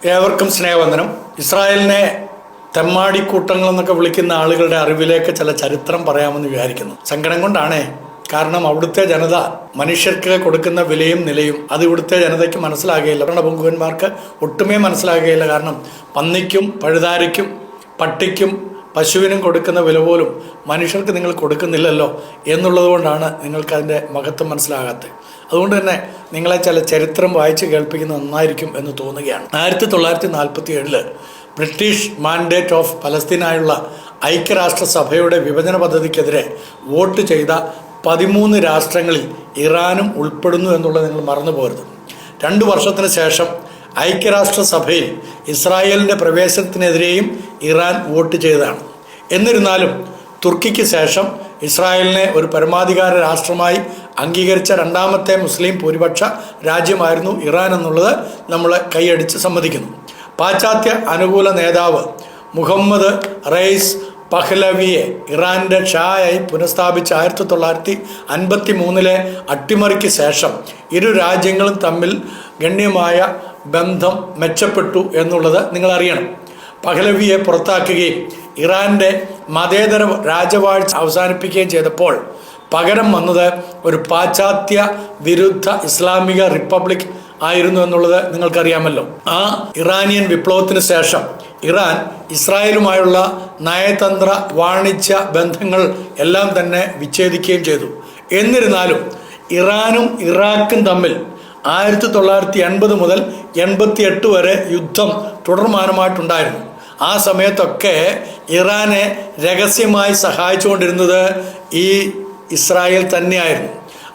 ഏവർക്കും സ്നേഹവന്ദനം. ഇസ്രായേലിനെ തെമ്മാടിക്കൂട്ടങ്ങൾ എന്നൊക്കെ വിളിക്കുന്ന ആളുകളുടെ അറിവിലേക്ക് ചില ചരിത്രം പറയാമെന്ന് വിചാരിക്കുന്നു. സങ്കടം കൊണ്ടാണ്. കാരണം അവിടുത്തെ ജനത മനുഷ്യർക്ക് കൊടുക്കുന്ന വിലയും നിലയും അത് ഇവിടുത്തെ ജനതയ്ക്ക് മനസ്സിലാകുകയില്ല. ഭരണപങ്കുവന്മാർക്ക് ഒട്ടുമേ മനസ്സിലാകുകയില്ല. കാരണം പന്നിക്കും പഴുതാരയ്ക്കും പട്ടിക്കും പശുവിനും കൊടുക്കുന്ന വില പോലും മനുഷ്യർക്ക് നിങ്ങൾ കൊടുക്കുന്നില്ലല്ലോ എന്നുള്ളത് കൊണ്ടാണ് നിങ്ങൾക്ക് അതിന്റെ മഹത്വം മനസ്സിലാകാത്തത്. അതുകൊണ്ട് തന്നെ നിങ്ങളെ ചില ചരിത്രം വായിച്ച് കേൾപ്പിക്കുന്നത് നന്നായിരിക്കും എന്ന് തോന്നുകയാണ്. ആയിരത്തി തൊള്ളായിരത്തി നാൽപ്പത്തി ഏഴിൽ ബ്രിട്ടീഷ് മാൻഡേറ്റ് ഓഫ് പലസ്തീനായുള്ള ഐക്യരാഷ്ട്രസഭയുടെ വിഭജന പദ്ധതിക്കെതിരെ വോട്ട് ചെയ്ത പതിമൂന്ന് രാഷ്ട്രങ്ങളിൽ ഇറാനും ഉൾപ്പെടുന്നു എന്നുള്ളത് നിങ്ങൾ മറന്നു പോരുത് രണ്ട് വർഷത്തിന് ശേഷം ഐക്യരാഷ്ട്രസഭയിൽ ഇസ്രായേലിന്റെ പ്രവേശനത്തിനെതിരെയും ഇറാൻ വോട്ട് ചെയ്തതാണ്. എന്നിരുന്നാലും തുർക്കിക്ക് ശേഷം ഇസ്രായേലിനെ ഒരു പരമാധികാര രാഷ്ട്രമായി അംഗീകരിച്ച രണ്ടാമത്തെ മുസ്ലിം ഭൂരിപക്ഷ രാജ്യമായിരുന്നു ഇറാൻ എന്നുള്ളത് നമ്മൾ കൈയടിച്ച് സമ്മതിക്കുന്നു. പാശ്ചാത്യ അനുകൂല നേതാവ് മുഹമ്മദ് റെയ്സ് പഹ്ലവിയെ ഇറാന്റെ ഷായായി പുനഃസ്ഥാപിച്ച ആയിരത്തി തൊള്ളായിരത്തി അൻപത്തി മൂന്നിലെ അട്ടിമറിക്ക് ശേഷം ഇരു രാജ്യങ്ങളും തമ്മിൽ ഗണ്യമായ ബന്ധം മെച്ചപ്പെട്ടു എന്നുള്ളത് നിങ്ങൾ അറിയണം പഹ്ലവിയെ പുറത്താക്കുകയും ഇറാന്റെ മതേതര രാജവാഴ്ച അവസാനിപ്പിക്കുകയും ചെയ്തപ്പോൾ പകരം വന്നത് ഒരു പാശ്ചാത്യ വിരുദ്ധ ഇസ്ലാമിക റിപ്പബ്ലിക് ആയിരുന്നു എന്നുള്ളത് നിങ്ങൾക്കറിയാമല്ലോ. ആ ഇറാനിയൻ വിപ്ലവത്തിന് ശേഷം ഇറാൻ ഇസ്രായേലുമായുള്ള നയതന്ത്ര വാണിജ്യ ബന്ധങ്ങൾ എല്ലാം തന്നെ വിച്ഛേദിക്കുകയും ചെയ്തു. എന്നിരുന്നാലും ഇറാനും ഇറാഖും തമ്മിൽ ആയിരത്തി തൊള്ളായിരത്തി എൺപത് മുതൽ എൺപത്തി എട്ട് വരെ യുദ്ധം തുടർമാനമായിട്ടുണ്ടായിരുന്നു. ആ സമയത്തൊക്കെ ഇറാനെ രഹസ്യമായി സഹായിച്ചുകൊണ്ടിരുന്നത് ഈ ഇസ്രായേൽ തന്നെയായിരുന്നു.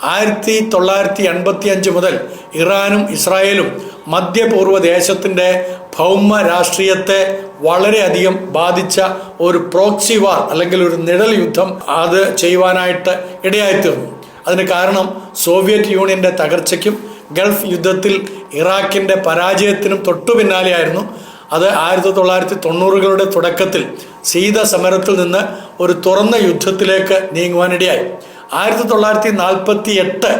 ആയിരത്തി തൊള്ളായിരത്തി എൺപത്തി അഞ്ച് മുതൽ ഇറാനും ഇസ്രായേലും മധ്യപൂർവ ദേശത്തിന്റെ ഭൗമ രാഷ്ട്രീയത്തെ വളരെയധികം ബാധിച്ച ഒരു പ്രോക്സി വാർ അല്ലെങ്കിൽ ഒരു നിഴൽ യുദ്ധം അത് ചെയ്യുവാനായിട്ട് ഇടയായിത്തീർന്നു. അതിന് കാരണം സോവിയറ്റ് യൂണിയന്റെ തകർച്ചയ്ക്കും ഗൾഫ് യുദ്ധത്തിൽ ഇറാഖിന്റെ പരാജയത്തിനും തൊട്ടു പിന്നാലെയായിരുന്നു അത് ആയിരത്തി തൊള്ളായിരത്തി തൊണ്ണൂറുകളുടെ തുടക്കത്തിൽ സീത സമരത്തിൽ നിന്ന് ഒരു തുറന്ന യുദ്ധത്തിലേക്ക് നീങ്ങുവാനിടയായി. ആയിരത്തി തൊള്ളായിരത്തി നാൽപ്പത്തി എട്ട്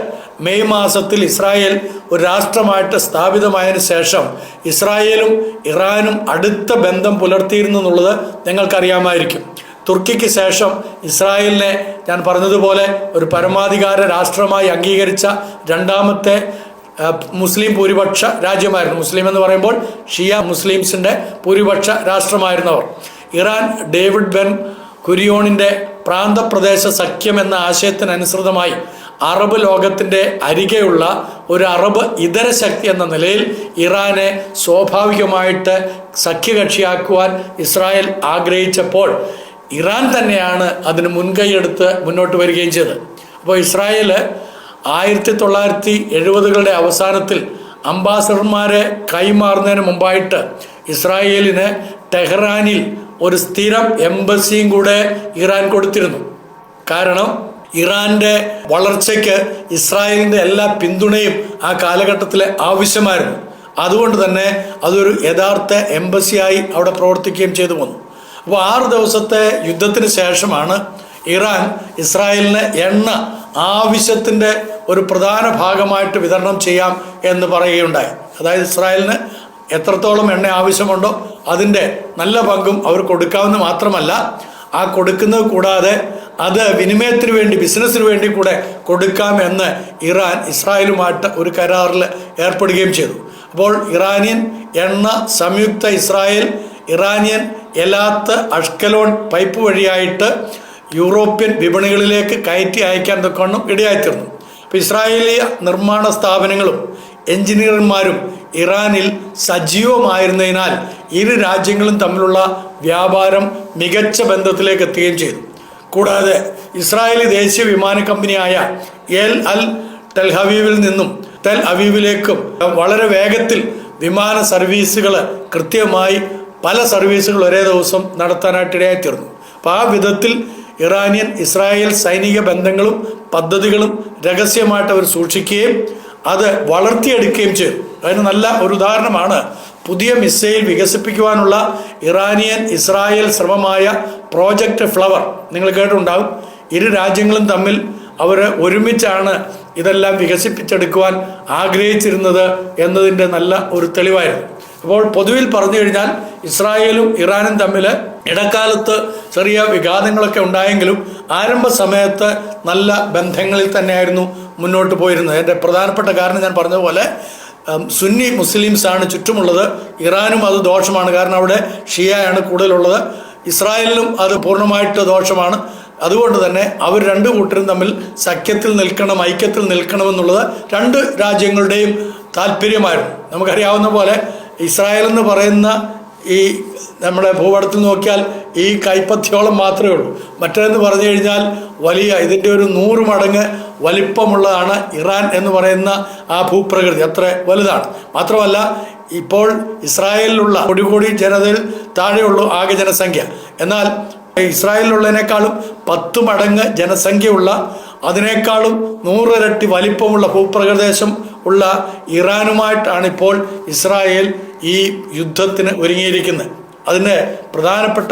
മെയ് മാസത്തിൽ ഇസ്രായേൽ ഒരു രാഷ്ട്രമായിട്ട് സ്ഥാപിതമായതിന് ശേഷം ഇസ്രായേലും ഇറാനും അടുത്ത ബന്ധം പുലർത്തിയിരുന്നു എന്നുള്ളത് നിങ്ങൾക്കറിയാമായിരിക്കും തുർക്കിക്ക് ശേഷം ഇസ്രായേലിനെ ഞാൻ പറഞ്ഞതുപോലെ ഒരു പരമാധികാര രാഷ്ട്രമായി അംഗീകരിച്ച രണ്ടാമത്തെ മുസ്ലിം ഭൂരിപക്ഷ രാജ്യമായിരുന്നു. മുസ്ലിം എന്ന് പറയുമ്പോൾ ഷിയ മുസ്ലിംസിന്റെ ഭൂരിപക്ഷ രാഷ്ട്രമായിരുന്നവർ. ഇറാൻ ഡേവിഡ് ബെൻ കുരിയോണിന്റെ പ്രാന്തപ്രദേശ സഖ്യം എന്ന ആശയത്തിനനുസൃതമായി അറബ് ലോകത്തിന്റെ അരികെയുള്ള ഒരു അറബ് ഇതര ശക്തി എന്ന നിലയിൽ ഇറാനെ സ്വാഭാവികമായിട്ട് സഖ്യകക്ഷിയാക്കുവാൻ ഇസ്രായേൽ ആഗ്രഹിച്ചപ്പോൾ ഇറാൻ തന്നെയാണ് അതിന് മുൻകൈയെടുത്ത് മുന്നോട്ട് വരികയും ചെയ്തത്. അപ്പോൾ ഇസ്രായേൽ ആയിരത്തി തൊള്ളായിരത്തി എഴുപതുകളുടെ അവസാനത്തിൽ അംബാസഡർമാരെ കൈമാറുന്നതിന് മുമ്പായിട്ട് ഇസ്രായേലിന് ടെഹ്റാനിൽ ഒരു സ്ഥിരം എംബസിയും കൂടെ ഇറാൻ കൊടുത്തിരുന്നു. കാരണം ഇറാന്റെ വളർച്ചയ്ക്ക് ഇസ്രായേലിന്റെ എല്ലാ പിന്തുണയും ആ കാലഘട്ടത്തിലെ ആവശ്യമായിരുന്നു. അതുകൊണ്ട് തന്നെ അതൊരു യഥാർത്ഥ എംബസിയായി അവിടെ പ്രവർത്തിക്കുകയും ചെയ്തു വന്നു. അപ്പോൾ ആറ് ദിവസത്തെ യുദ്ധത്തിന് ശേഷമാണ് ഇറാൻ ഇസ്രായേലിന് എണ്ണ ആവശ്യത്തിന്റെ ഒരു പ്രധാന ഭാഗമായിട്ട് വിതരണം ചെയ്യാം എന്ന് പറയുകയുണ്ടായി. അതായത് ഇസ്രായേലിന് എത്രത്തോളം എണ്ണ ആവശ്യമുണ്ടോ അതിന്റെ നല്ല പങ്കും അവർ കൊടുക്കാവുന്ന മാത്രമല്ല ആ കൊടുക്കുന്നത് കൂടാതെ അത് വിനിമയത്തിന് വേണ്ടി ബിസിനസ്സിന് വേണ്ടി കൂടെ കൊടുക്കാം എന്ന് ഇറാൻ ഇസ്രായേലുമായിട്ട് ഒരു കരാറിൽ ഏർപ്പെടുകയും ചെയ്തു. അപ്പോൾ ഇറാനിയൻ എണ്ണ സംയുക്ത Israel Iranian Eilat Ashkelon pipe വഴിയായിട്ട് യൂറോപ്യൻ വിപണികളിലേക്ക് കയറ്റി അയക്കാൻ തക്കവണ്ണം ഇടയായിത്തീർന്നു. അപ്പോൾ ഇസ്രായേലിയ നിർമ്മാണ സ്ഥാപനങ്ങളും എഞ്ചിനീയർമാരും ഇറാനിൽ സജീവമായിരുന്നതിനാൽ ഇരു രാജ്യങ്ങളും തമ്മിലുള്ള വ്യാപാരം മികച്ച ബന്ധത്തിലേക്ക് എത്തുകയും ചെയ്തു. കൂടാതെ ഇസ്രായേലി ദേശീയ വിമാന കമ്പനിയായ എൽ അൽ ടെൽ ഹവീവിൽ നിന്നും ടെൽ അവീവിലേക്കും വളരെ വേഗത്തിൽ വിമാന സർവീസുകൾ കൃത്യമായി പല സർവീസുകൾ ഒരേ ദിവസം നടത്താനായിട്ട് ഇടയായിത്തീർന്നു. അപ്പോൾ ആ വിധത്തിൽ ഇറാനിയൻ ഇസ്രായേൽ സൈനിക ബന്ധങ്ങളും പദ്ധതികളും രഹസ്യമായിട്ട് അവർ സൂക്ഷിക്കുകയും അത് വളർത്തിയെടുക്കുകയും ചെയ്തു. അതിന് നല്ല ഒരു ഉദാഹരണമാണ് പുതിയ മിസൈൽ വികസിപ്പിക്കുവാനുള്ള ഇറാനിയൻ ഇസ്രായേൽ ശ്രമമായ പ്രോജക്റ്റ് ഫ്ലവർ. നിങ്ങൾ കേട്ടിട്ടുണ്ടാകും ഇരു രാജ്യങ്ങളും തമ്മിൽ അവർ ഒരുമിച്ചാണ് ഇതെല്ലാം വികസിപ്പിച്ചെടുക്കുവാൻ ആഗ്രഹിച്ചിരുന്നത് എന്നതിന്റെ നല്ല ഒരു തെളിവായിരുന്നു. അപ്പോൾ പൊതുവിൽ പറഞ്ഞു കഴിഞ്ഞാൽ ഇസ്രായേലും ഇറാനും തമ്മിൽ ഇടക്കാലത്ത് ചെറിയ വിഘാതങ്ങളൊക്കെ ഉണ്ടായെങ്കിലും ആരംഭ സമയത്ത് നല്ല ബന്ധങ്ങളിൽ തന്നെയായിരുന്നു മുന്നോട്ട് പോയിരുന്നത്. എന്റെ പ്രധാനപ്പെട്ട കാരണം ഞാൻ പറഞ്ഞതുപോലെ സുന്നി മുസ്ലിംസാണ് ചുറ്റുമുള്ളത്. ഇറാനും അത് ദോഷമാണ്. കാരണം അവിടെ ഷിയയാണ് കൂടുതലുള്ളത്. ഇസ്രായേലിനും അത് പൂർണമായിട്ട് ദോഷമാണ്. അതുകൊണ്ട് തന്നെ അവർ രണ്ട് കൂട്ടരും തമ്മിൽ സഖ്യത്തിൽ നിൽക്കണം ഐക്യത്തിൽ നിൽക്കണമെന്നുള്ളത് രണ്ട് രാജ്യങ്ങളുടെയും താല്പര്യമായിരുന്നു. നമുക്കറിയാവുന്ന പോലെ ഇസ്രായേൽ എന്ന് പറയുന്ന ഈ നമ്മുടെ ഭൂപടത്തിൽ നോക്കിയാൽ ഈ കൈപ്പത്തിയോളം മാത്രമേ ഉള്ളൂ. മറ്റേതെന്ന് പറഞ്ഞു കഴിഞ്ഞാൽ വലിയ ഇതിന്റെ ഒരു നൂറ് മടങ്ങ് വലിപ്പമുള്ളതാണ് ഇറാൻ എന്ന് പറയുന്ന ആ ഭൂപ്രകൃതി. അത്ര വലുതാണ്. മാത്രമല്ല ഇപ്പോൾ ഇസ്രായേലിലുള്ള കോടി കോടി ജനതയിൽ താഴെയുള്ളൂ ആകെ ജനസംഖ്യ. എന്നാൽ ഇസ്രായേലിലുള്ളതിനേക്കാളും പത്ത് മടങ്ങ് ജനസംഖ്യയുള്ള അതിനേക്കാളും നൂറിരട്ടി വലിപ്പമുള്ള ഭൂപ്രദേശം ഉള്ള ഇറാനുമായിട്ടാണ് ഇപ്പോൾ ഇസ്രായേൽ ഈ യുദ്ധത്തിന് ഒരുങ്ങിയിരിക്കുന്നത് അതിന്റെ പ്രധാനപ്പെട്ട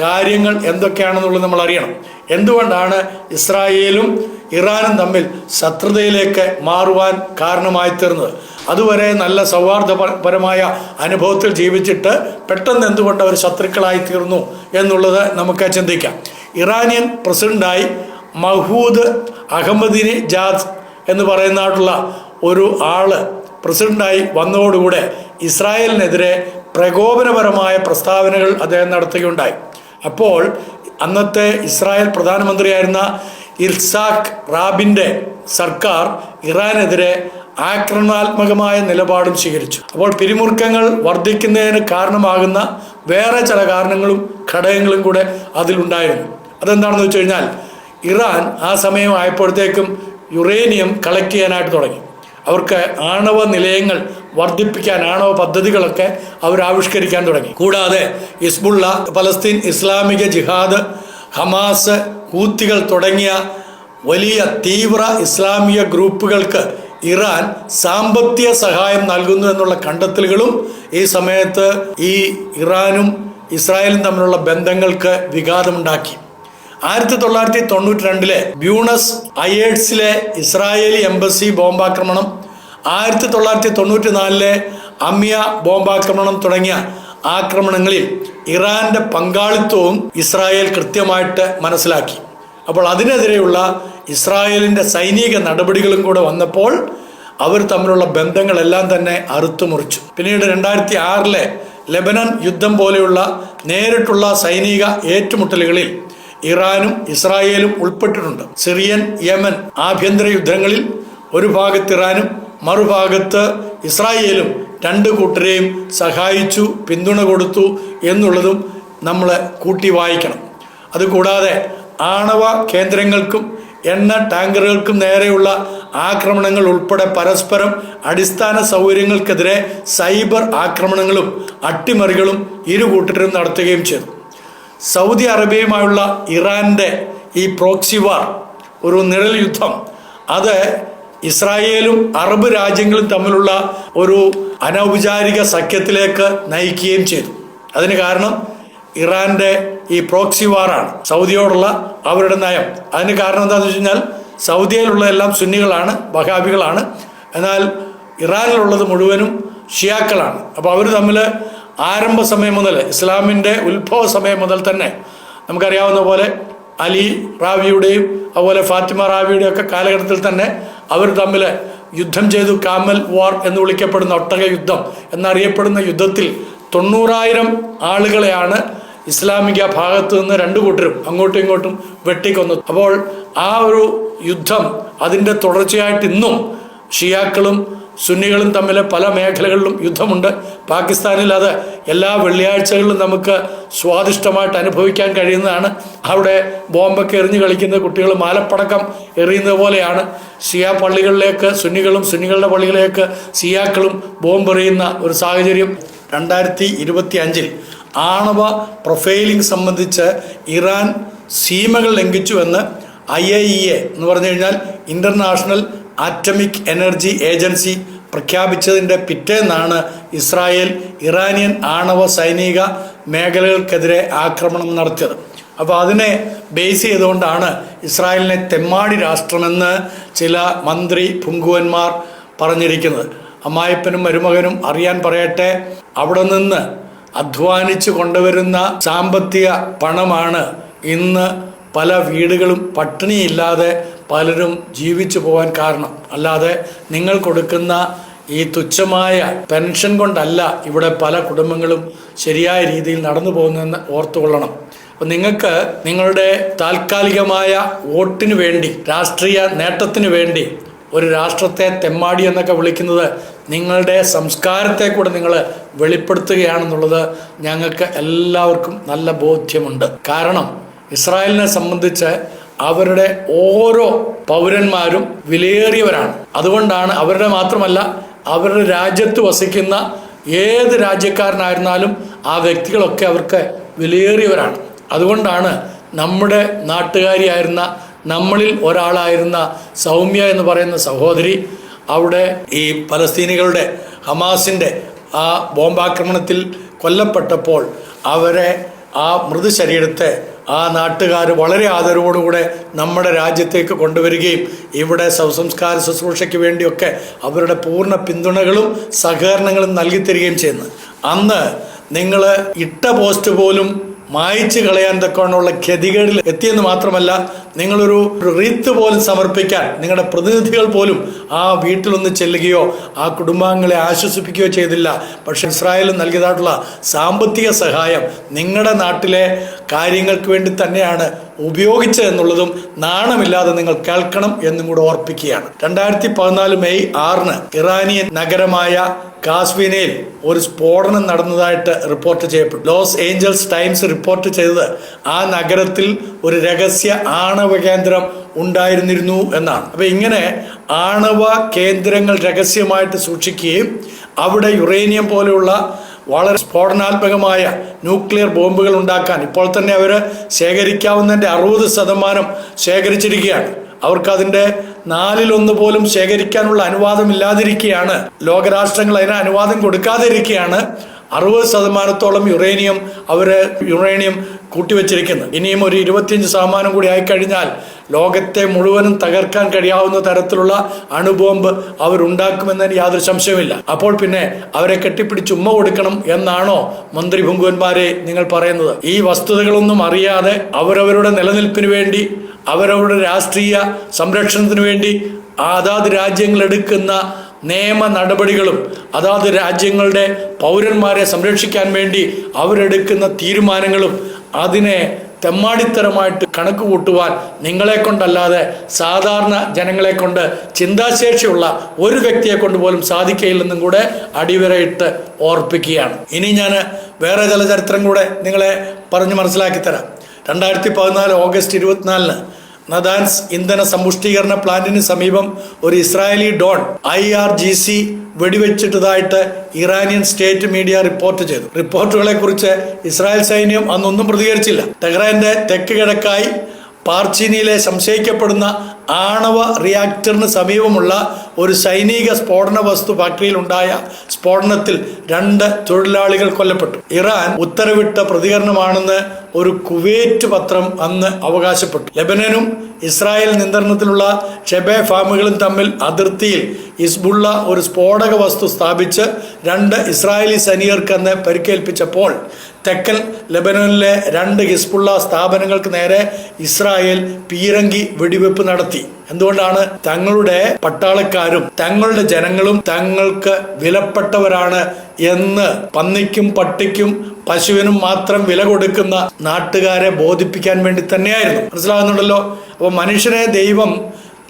കാര്യങ്ങൾ എന്തൊക്കെയാണെന്നുള്ളത് നമ്മൾ അറിയണം എന്തുകൊണ്ടാണ് ഇസ്രായേലും ഇറാനും തമ്മിൽ ശത്രുതയിലേക്ക് മാറുവാൻ കാരണമായി തീർന്നത്? അതുവരെ നല്ല സൗഹാർദ്ദപരമായ അനുഭവത്തിൽ ജീവിച്ചിട്ട് പെട്ടെന്ന് എന്തുകൊണ്ട് അവർ ശത്രുക്കളായി തീർന്നു എന്നുള്ളത് നമുക്ക് ചിന്തിക്കാം. ഇറാനിയൻ പ്രസിഡന്റായി മഹൂദ് അഹമ്മദിനി ജാദ് എന്ന് പറയുന്നതായിട്ടുള്ള ഒരു ആൾ പ്രസിഡന്റായി വന്നതോടുകൂടെ ഇസ്രായേലിനെതിരെ പ്രകോപനപരമായ പ്രസ്താവനകൾ അദ്ദേഹം നടത്തുകയുണ്ടായി. അപ്പോൾ അന്നത്തെ ഇസ്രായേൽ പ്രധാനമന്ത്രിയായിരുന്ന ഇർസാഖ് റാബിന്റെ സർക്കാർ ഇറാനെതിരെ ആക്രമണാത്മകമായ നിലപാടും സ്വീകരിച്ചു. അപ്പോൾ പിരിമുറുക്കങ്ങൾ വർദ്ധിക്കുന്നതിന് കാരണമാകുന്ന വേറെ ചില കാരണങ്ങളും ഘടകങ്ങളും കൂടെ അതിലുണ്ടായിരുന്നു. അതെന്താണെന്ന് വെച്ച് കഴിഞ്ഞാൽ ഇറാൻ ആ സമയം ആയപ്പോഴത്തേക്കും യുറേനിയം കളക്ട് ചെയ്യാനായിട്ട് തുടങ്ങി. അവർക്ക് ആണവ നിലയങ്ങൾ വർദ്ധിപ്പിക്കാൻ ആണവ പദ്ധതികളൊക്കെ അവർ ആവിഷ്കരിക്കാൻ തുടങ്ങി. കൂടാതെ ഇസ്ബുള്ള പലസ്തീൻ ഇസ്ലാമിക ജിഹാദ് ഹമാസ് ഹൂത്തികൾ തുടങ്ങിയ വലിയ തീവ്ര ഇസ്ലാമിക ഗ്രൂപ്പുകൾക്ക് ഇറാൻ സാമ്പത്തിക സഹായം നൽകുന്നു എന്നുള്ള കണ്ടെത്തലുകളും ഈ സമയത്ത് ഈ ഇറാനും ഇസ്രായേലും തമ്മിലുള്ള ബന്ധങ്ങൾക്ക് വിഘാതമുണ്ടാക്കി. ആയിരത്തി തൊള്ളായിരത്തി തൊണ്ണൂറ്റി രണ്ടിലെ ബ്യൂണസ് അയേഡ്സിലെ ഇസ്രായേലി എംബസി ബോംബാക്രമണം ആയിരത്തി തൊള്ളായിരത്തി തൊണ്ണൂറ്റി നാലിലെ അമിയ ബോംബാക്രമണം തുടങ്ങിയ ആക്രമണങ്ങളിൽ ഇറാന്റെ പങ്കാളിത്തവും ഇസ്രായേൽ കൃത്യമായിട്ട് മനസ്സിലാക്കി. അപ്പോൾ അതിനെതിരെയുള്ള ഇസ്രായേലിന്റെ സൈനിക നടപടികളും കൂടെ വന്നപ്പോൾ അവർ തമ്മിലുള്ള ബന്ധങ്ങളെല്ലാം തന്നെ അറുത്തുമുറിച്ചു. പിന്നീട് രണ്ടായിരത്തി ആറിലെ ലെബനൻ യുദ്ധം പോലെയുള്ള നേരിട്ടുള്ള സൈനിക ഏറ്റുമുട്ടലുകളിൽ ഇറാനും ഇസ്രായേലും ഉൾപ്പെട്ടിട്ടുണ്ട്. സിറിയൻ യമൻ ആഭ്യന്തര യുദ്ധങ്ങളിൽ ഒരു ഭാഗത്ത് ഇറാനും മറുഭാഗത്ത് ഇസ്രായേലും രണ്ട് കൂട്ടരെയും സഹായിച്ചു പിന്തുണ കൊടുത്തു എന്നുള്ളതും നമ്മൾ കൂട്ടി വായിക്കണം. അതുകൂടാതെ ആണവ കേന്ദ്രങ്ങൾക്കും എണ്ണ ടാങ്കറുകൾക്കും നേരെയുള്ള ആക്രമണങ്ങൾ ഉൾപ്പെടെ പരസ്പരം അടിസ്ഥാന സൗകര്യങ്ങൾക്കെതിരെ സൈബർ ആക്രമണങ്ങളും അട്ടിമറികളും ഇരു കൂട്ടരും നടത്തുകയും ചെയ്തു. സൗദി അറേബ്യയുമായുള്ള ഇറാന്റെ ഈ പ്രോക്സി വാർ ഒരു നിഴൽ യുദ്ധം അത് ഇസ്രായേലും അറബ് രാജ്യങ്ങളും തമ്മിലുള്ള ഒരു അനൗപചാരിക സഖ്യത്തിലേക്ക് നയിക്കുകയും ചെയ്തു. അതിന് കാരണം ഇറാന്റെ ഈ പ്രോക്സി വാറാണ് സൗദിയോടുള്ള അവരുടെ നയം. അതിന് കാരണം എന്താണെന്ന് വെച്ച് കഴിഞ്ഞാൽ സൗദിയിലുള്ള എല്ലാം സുന്നികളാണ് വഹാബികളാണ്. എന്നാൽ ഇറാനിലുള്ളത് മുഴുവനും ഷിയാക്കളാണ്. അപ്പോൾ അവർ തമ്മിൽ ആരംഭ സമയം മുതൽ ഇസ്ലാമിന്റെ ഉത്ഭവ സമയം മുതൽ തന്നെ നമുക്കറിയാവുന്ന പോലെ അലി റാവിയുടെയും അതുപോലെ ഫാത്തിമ റാവിയുടെയും ഒക്കെ കാലഘട്ടത്തിൽ തന്നെ അവർ തമ്മിൽ യുദ്ധം ചെയ്തു. കാമൽ വാർ എന്ന് വിളിക്കപ്പെടുന്ന ഒട്ടക യുദ്ധം എന്നറിയപ്പെടുന്ന യുദ്ധത്തിൽ തൊണ്ണൂറായിരം ആളുകളെയാണ് ഇസ്ലാമിക ഭാഗത്ത് നിന്ന് രണ്ടു കൂട്ടരും അങ്ങോട്ടും ഇങ്ങോട്ടും വെട്ടിക്കൊന്നു അപ്പോൾ ആ ഒരു യുദ്ധം അതിന്റെ തുടർച്ചയായിട്ട് ഇന്നും ഷിയാക്കളും സുന്നികളും തമ്മിൽ പല മേഖലകളിലും യുദ്ധമുണ്ട്. പാകിസ്ഥാനിൽ അത് എല്ലാ വെള്ളിയാഴ്ചകളിലും നമുക്ക് സ്വാദിഷ്ടമായിട്ട് അനുഭവിക്കാൻ കഴിയുന്നതാണ്. അവിടെ ബോംബൊക്കെ എറിഞ്ഞു കളിക്കുന്ന കുട്ടികൾ മാലപ്പടക്കം എറിയുന്നത് പോലെയാണ്. സിയ പള്ളികളിലേക്ക് സുന്നികളും സുന്നികളുടെ പള്ളികളിലേക്ക് സിയാക്കളും ബോംബെറിയുന്ന ഒരു സാഹചര്യം. രണ്ടായിരത്തി ഇരുപത്തി അഞ്ചിൽ ആണവ പ്രൊഫൈലിംഗ് സംബന്ധിച്ച് ഇറാൻ സീമകൾ ലംഘിച്ചുവെന്ന് ഐ എ ഇ എന്ന് പറഞ്ഞു കഴിഞ്ഞാൽ ഇന്റർനാഷണൽ ആറ്റമിക് എനർജി ഏജൻസി പ്രഖ്യാപിച്ചതിന്റെ പിറ്റേന്നാണ് ഇസ്രായേൽ ഇറാനിയൻ ആണവ സൈനിക മേഖലകൾക്കെതിരെ ആക്രമണം നടത്തിയത്. അപ്പോൾ അതിനെ ബേസ് ചെയ്തുകൊണ്ടാണ് ഇസ്രായേലിനെ തെമ്മാടി രാഷ്ട്രമെന്ന് ചില മന്ത്രി പുങ്കുവന്മാർ പറഞ്ഞിരിക്കുന്നത്. അമ്മായപ്പനും മരുമകനും അറിയാൻ പറയട്ടെ അവിടെ നിന്ന് അധ്വാനിച്ചു കൊണ്ടുവരുന്ന സാമ്പത്തിക പണമാണ് ഇന്ന് പല വീടുകളും പട്ടിണിയില്ലാതെ പലരും ജീവിച്ചു പോകാൻ കാരണം. അല്ലാതെ നിങ്ങൾ കൊടുക്കുന്ന ഈ തുച്ഛമായ പെൻഷൻ കൊണ്ടല്ല ഇവിടെ പല കുടുംബങ്ങളും ശരിയായ രീതിയിൽ നടന്നു പോകുന്നതെന്ന് ഓർത്തുകൊള്ളണം. അപ്പം നിങ്ങൾക്ക് നിങ്ങളുടെ താൽക്കാലികമായ വോട്ടിന് വേണ്ടി രാഷ്ട്രീയ നേട്ടത്തിന് വേണ്ടി ഒരു രാഷ്ട്രത്തെ തെമ്മാടി എന്നൊക്കെ വിളിക്കുന്നത് നിങ്ങളുടെ സംസ്കാരത്തെ കൂടെ നിങ്ങൾ വെളിപ്പെടുത്തുകയാണെന്നുള്ളത് ഞങ്ങൾക്ക് എല്ലാവർക്കും നല്ല ബോധ്യമുണ്ട്. കാരണം ഇസ്രായേലിനെ സംബന്ധിച്ച് അവരുടെ ഓരോ പൗരന്മാരും വിലയേറിയവരാണ്. അതുകൊണ്ടാണ് അവരുടെ മാത്രമല്ല അവരുടെ രാജ്യത്ത് വസിക്കുന്ന ഏത് രാജ്യക്കാരനായിരുന്നാലും ആ വ്യക്തികളൊക്കെ അവർക്ക് വിലയേറിയവരാണ്. അതുകൊണ്ടാണ് നമ്മുടെ നാട്ടുകാരിയായിരുന്ന നമ്മളിൽ ഒരാളായിരുന്ന സൗമ്യ എന്ന് പറയുന്ന സഹോദരി അവിടെ ഈ പലസ്തീനികളുടെ ഹമാസിന്റെ ആ ബോംബാക്രമണത്തിൽ കൊല്ലപ്പെട്ടപ്പോൾ അവരെ ആ മൃതശരീരത്തെ ആ നാട്ടുകാർ വളരെ ആദരവോടുകൂടെ നമ്മുടെ രാജ്യത്തേക്ക് കൊണ്ടുവരികയും ഇവിടെ സംസ്കാര ശുശ്രൂഷയ്ക്ക് വേണ്ടിയൊക്കെ അവരുടെ പൂർണ പിന്തുണകളും സഹകരണങ്ങളും നൽകി തരികയും ചെയ്യുന്നു. അന്ന് നിങ്ങൾ ഇട്ട പോസ്റ്റ് പോലും മായിച്ചു കളയാൻ തക്കവണ്ണമുള്ള ഗതികേടിൽ എത്തിയെന്ന് മാത്രമല്ല നിങ്ങളൊരു റീത്ത് പോലും സമർപ്പിക്കാൻ നിങ്ങളുടെ പ്രതിനിധികൾ പോലും ആ വീട്ടിലൊന്ന് ചെല്ലുകയോ ആ കുടുംബാംഗങ്ങളെ ആശ്വസിപ്പിക്കുകയോ ചെയ്തില്ല. പക്ഷേ ഇസ്രായേൽ നൽകിയതായിട്ടുള്ള സാമ്പത്തിക സഹായം നിങ്ങളുടെ നാട്ടിലെ കാര്യങ്ങൾക്ക് വേണ്ടി തന്നെയാണ് ഉപയോഗിച്ചത് എന്നുള്ളതും നാണമില്ലാതെ നിങ്ങൾ കേൾക്കണം എന്നും കൂടെ ഓർപ്പിക്കുകയാണ്. രണ്ടായിരത്തി പതിനാല് മെയ് ആറിന് ഇറാനിയൻ നഗരമായ കാസ്വിനയിൽ ഒരു സ്ഫോടനം നടന്നതായിട്ട് റിപ്പോർട്ട് ചെയ്യപ്പെട്ടു. ലോസ് ഏഞ്ചൽസ് ടൈംസ് റിപ്പോർട്ട് ചെയ്തത് ആ നഗരത്തിൽ ഒരു രഹസ്യ ആണവ കേന്ദ്രം ഉണ്ടായിരുന്നിരുന്നു എന്നാണ്. അപ്പൊ ഇങ്ങനെ ആണവ കേന്ദ്രങ്ങൾ രഹസ്യമായിട്ട് സൂക്ഷിക്കുകയും അവിടെ യുറേനിയം പോലെയുള്ള വളരെ സ്ഫോടനാത്മകമായ ന്യൂക്ലിയർ ബോംബുകൾ ഉണ്ടാക്കാൻ ഇപ്പോൾ തന്നെ അവർ ശേഖരിക്കാവുന്നതിന്റെ അറുപത് ശതമാനം ശേഖരിച്ചിരിക്കുകയാണ്. അവർക്കതിന്റെ നാലിലൊന്ന് പോലും ശേഖരിക്കാനുള്ള അനുവാദം ഇല്ലാതിരിക്കുകയാണ് ലോകരാഷ്ട്രങ്ങൾ അതിന് അനുവാദം കൊടുക്കാതിരിക്കുകയാണ്. അറുപത് ശതമാനത്തോളം യുറേനിയം അവർ യുറേനിയം കൂട്ടിവെച്ചിരിക്കുന്നത് ഇനിയും ഒരു ഇരുപത്തിയഞ്ച് ശതമാനം കൂടി ആയിക്കഴിഞ്ഞാൽ ലോകത്തെ മുഴുവനും തകർക്കാൻ കഴിയാവുന്ന തരത്തിലുള്ള അണുബോംബ് അവരുണ്ടാക്കുമെന്നതിന് യാതൊരു സംശയമില്ല അപ്പോൾ പിന്നെ അവരെ കെട്ടിപ്പിടിച്ച് ഉമ്മ കൊടുക്കണം എന്നാണോ മന്ത്രി ഭുങ്കുവന്മാരെ നിങ്ങൾ പറയുന്നത്? ഈ വസ്തുതകളൊന്നും അറിയാതെ അവരവരുടെ നിലനിൽപ്പിന് വേണ്ടി അവരവരുടെ രാഷ്ട്രീയ സംരക്ഷണത്തിന് വേണ്ടി അതാത് രാജ്യങ്ങൾ എടുക്കുന്ന നിയമ നടപടികളും അതാത് രാജ്യങ്ങളുടെ പൗരന്മാരെ സംരക്ഷിക്കാൻ വേണ്ടി അവരെടുക്കുന്ന തീരുമാനങ്ങളും അതിനെ തെമ്മാടിത്തരമായിട്ട് കണക്ക് കൂട്ടുവാൻ നിങ്ങളെ കൊണ്ടല്ലാതെ സാധാരണ ജനങ്ങളെ കൊണ്ട് ചിന്താശേഷിയുള്ള ഒരു വ്യക്തിയെ കൊണ്ട് പോലും സാധിക്കയില്ലെന്നും കൂടെ അടിവരയിട്ട് ഓർപ്പിക്കുകയാണ്. ഇനി ഞാൻ വേറെ ചില ചരിത്രം കൂടെ നിങ്ങളെ പറഞ്ഞു മനസ്സിലാക്കി തരാം രണ്ടായിരത്തി പതിനാല് ഓഗസ്റ്റ് ഇരുപത്തിനാലിന് നദാൻസ് ഇന്ധന സമ്പുഷ്ടീകരണ പ്ലാന്റിന് സമീപം ഒരു Israeli drone I R G C വെടിവെച്ചിട്ടതായിട്ട് Iranian state media report ചെയ്തു. റിപ്പോർട്ടുകളെ കുറിച്ച് ഇസ്രായേൽ സൈന്യം അന്നൊന്നും പ്രതികരിച്ചില്ല. ടെഹ്റാന്റെ തെക്ക് കിഴക്കായി പാർച്ചീനിയിലെ സംശയിക്കപ്പെടുന്ന ആണവ റിയാക്ടറിന് സമീപമുള്ള ഒരു സൈനിക സ്ഫോടന വസ്തു ഫാക്ടറിയിൽ ഉണ്ടായ സ്ഫോടനത്തിൽ രണ്ട് തൊഴിലാളികൾ കൊല്ലപ്പെട്ടു. ഇറാൻ ഉത്തരവിട്ട പ്രതികരണമാണെന്ന് ഒരു കുവൈറ്റ് പത്രം അന്ന് അവകാശപ്പെട്ടു. ലെബനനും ഇസ്രായേൽ നിയന്ത്രണത്തിലുള്ള ഷെബെ ഫാമുകളും തമ്മിൽ അതിർത്തിയിൽ ഇസ്ബുള്ള ഒരു സ്ഫോടക വസ്തു സ്ഥാപിച്ച് രണ്ട് ഇസ്രായേലി സൈനികർക്ക് അന്ന് പരിക്കേൽപ്പിച്ചപ്പോൾ തെക്കൻ ലെബനനിലെ രണ്ട് ഹിസ്ബുള്ള സ്ഥാപനങ്ങൾക്ക് നേരെ ഇസ്രായേൽ പീരങ്കി വെടിവെപ്പ് നടത്തി. എന്തുകൊണ്ടാണ്? തങ്ങളുടെ പട്ടാളക്കാരും തങ്ങളുടെ ജനങ്ങളും തങ്ങൾക്ക് വിലപ്പെട്ടവരാണ് എന്ന് പന്നിക്കും പട്ടിക്കും പശുവിനും മാത്രം വില കൊടുക്കുന്ന നാട്ടുകാരെ ബോധിപ്പിക്കാൻ വേണ്ടി തന്നെയായിരുന്നു. മനസ്സിലാകുന്നുണ്ടല്ലോ? അപ്പോൾ മനുഷ്യനെ ദൈവം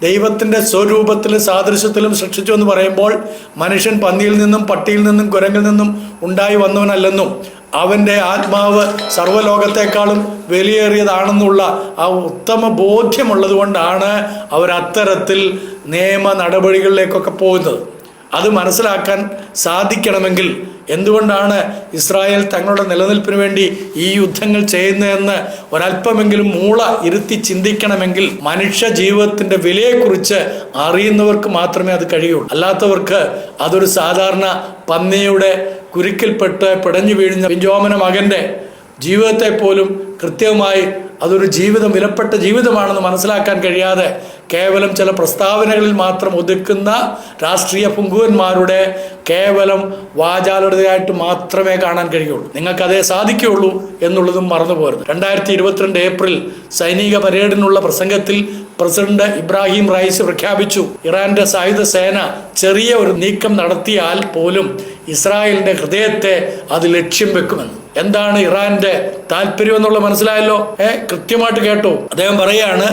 ദൈവത്തിന്റെ സ്വരൂപത്തിലും സാദൃശ്യത്തിലും സൃഷ്ടിച്ചു എന്ന് പറയുമ്പോൾ മനുഷ്യൻ പന്നിയിൽ നിന്നും പട്ടിയിൽ നിന്നും കുരങ്ങിൽ നിന്നും ഉണ്ടായി വന്നവനല്ലെന്നും അവന്റെ ആത്മാവ് സർവലോകത്തെക്കാളും വിലയേറിയതാണെന്നുള്ള ആ ഉത്തമ ബോധ്യമുള്ളത് കൊണ്ടാണ് അവർ അത്തരത്തിൽ നിയമ നടപടികളിലേക്കൊക്കെ പോകുന്നത്. അത് മനസ്സിലാക്കാൻ സാധിക്കണമെങ്കിൽ എന്തുകൊണ്ടാണ് ഇസ്രായേൽ തങ്ങളുടെ നിലനിൽപ്പിന് വേണ്ടി ഈ യുദ്ധങ്ങൾ ചെയ്യുന്നതെന്ന് ഒരല്പമെങ്കിലും മൂള ഇരുത്തി ചിന്തിക്കണമെങ്കിൽ മനുഷ്യ ജീവിതത്തിന്റെ വിലയെക്കുറിച്ച് അറിയുന്നവർക്ക് മാത്രമേ അത് കഴിയുള്ളൂ. അല്ലാത്തവർക്ക് അതൊരു സാധാരണ പന്നിയുടെ കുരുക്കിൽപ്പെട്ട് പിടഞ്ഞു വീഴുന്ന പിഞ്ചോമന മകന്റെ ജീവിതത്തെ പോലും കൃത്യമായി അതൊരു ജീവിതം വിലപ്പെട്ട ജീവിതമാണെന്ന് മനസ്സിലാക്കാൻ കഴിയാതെ കേവലം ചില പ്രസ്താവനകളിൽ മാത്രം ഒതുക്കുന്ന രാഷ്ട്രീയ പുങ്കുവന്മാരുടെ കേവലം വാചാലതയായിട്ട് മാത്രമേ കാണാൻ കഴിയുള്ളൂ. നിങ്ങൾക്ക് അതേ സാധിക്കുകയുള്ളൂ എന്നുള്ളതും മറന്നു പോരുത് രണ്ടായിരത്തി ഇരുപത്തിരണ്ട് ഏപ്രിൽ സൈനിക പരേഡിനുള്ള പ്രസംഗത്തിൽ പ്രസിഡന്റ് ഇബ്രാഹിം റൈസ് പ്രഖ്യാപിച്ചു ഇറാന്റെ സായുധ സേന ചെറിയ ഒരു നീക്കം നടത്തിയാൽ പോലും ഇസ്രായേലിന്റെ ഹൃദയത്തെ അത് ലക്ഷ്യം വെക്കുമെന്ന്. എന്താണ് ഇറാന്റെ താല്പര്യം എന്നുള്ള മനസ്സിലായല്ലോ? ഏ കൃത്യമായിട്ട് കേട്ടു. അദ്ദേഹം പറയാണ്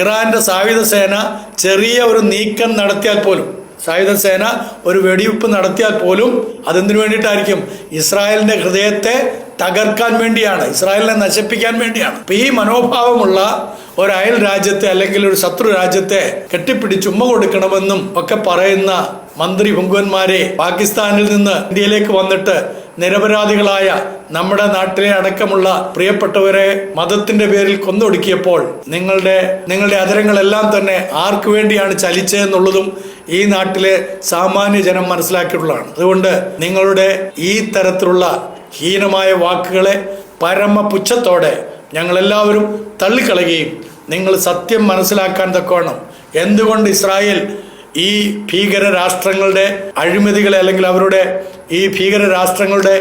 ഇറാന്റെ സായുധ സേന ചെറിയ ഒരു നീക്കം നടത്തിയാൽ പോലും സായുധ സേന ഒരു വെടിവെപ്പ് നടത്തിയാൽ പോലും അതെന്തിനു വേണ്ടിയിട്ടായിരിക്കും? ഇസ്രായേലിന്റെ ഹൃദയത്തെ തകർക്കാൻ വേണ്ടിയാണ് ഇസ്രായേലിനെ നശിപ്പിക്കാൻ വേണ്ടിയാണ്. അപ്പൊ ഈ മനോഭാവമുള്ള ഒരു അയൽ രാജ്യത്തെ അല്ലെങ്കിൽ ഒരു ശത്രു രാജ്യത്തെ കെട്ടിപ്പിടിച്ച് ഉമ്മ കൊടുക്കണമെന്നും ഒക്കെ പറയുന്ന മന്ത്രി പൊങ്കുവന്മാരെ പാകിസ്ഥാനിൽ നിന്ന് ഇന്ത്യയിലേക്ക് വന്നിട്ട് നിരപരാധികളായ നമ്മുടെ നാട്ടിലെ അടക്കമുള്ള പ്രിയപ്പെട്ടവരെ മതത്തിന്റെ പേരിൽ കൊന്നൊടുക്കിയപ്പോൾ നിങ്ങളുടെ നിങ്ങളുടെ അതരങ്ങളെല്ലാം തന്നെ ആർക്കു വേണ്ടിയാണ് ചലിച്ചതെന്നുള്ളതും ഈ നാട്ടിലെ സാമാന്യ ജനം മനസ്സിലാക്കിയിട്ടുള്ളതാണ്. അതുകൊണ്ട് നിങ്ങളുടെ ഈ തരത്തിലുള്ള ഹീനമായ വാക്കുകളെ പരമപുച്ഛത്തോടെ ഞങ്ങളെല്ലാവരും തള്ളിക്കളയുകയും നിങ്ങൾ സത്യം മനസ്സിലാക്കാൻ തക്കവണ്ണം എന്തുകൊണ്ട് ഇസ്രായേൽ ഈ ഭീകര രാഷ്ട്രങ്ങളുടെ അഴിമതികളെ അല്ലെങ്കിൽ അവരുടെ ഈ ഭീകര രാഷ്ട്രങ്ങളുടെ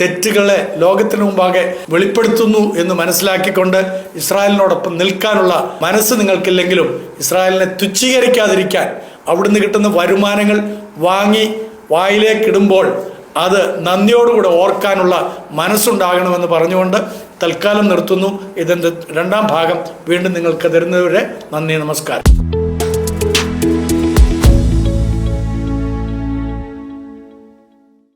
തെറ്റുകളെ ലോകത്തിന് മുമ്പാകെ വെളിപ്പെടുത്തുന്നു എന്ന് മനസ്സിലാക്കിക്കൊണ്ട് ഇസ്രായേലിനോടൊപ്പം നിൽക്കാനുള്ള മനസ്സ് നിങ്ങൾക്കില്ലെങ്കിലും ഇസ്രായേലിനെ തുച്ഛീകരിക്കാതിരിക്കാൻ അവിടുന്ന് കിട്ടുന്ന വരുമാനങ്ങൾ വാങ്ങി വായിലേക്കിടുമ്പോൾ അത് നന്ദിയോടുകൂടെ ഓർക്കാനുള്ള മനസ്സുണ്ടാകണമെന്ന് പറഞ്ഞുകൊണ്ട് തൽക്കാലം നിർത്തുന്നു. ഇതിന്റെ രണ്ടാം ഭാഗം വീണ്ടും നിങ്ങൾക്ക് തരുന്നവരെ നന്ദി നമസ്കാരം.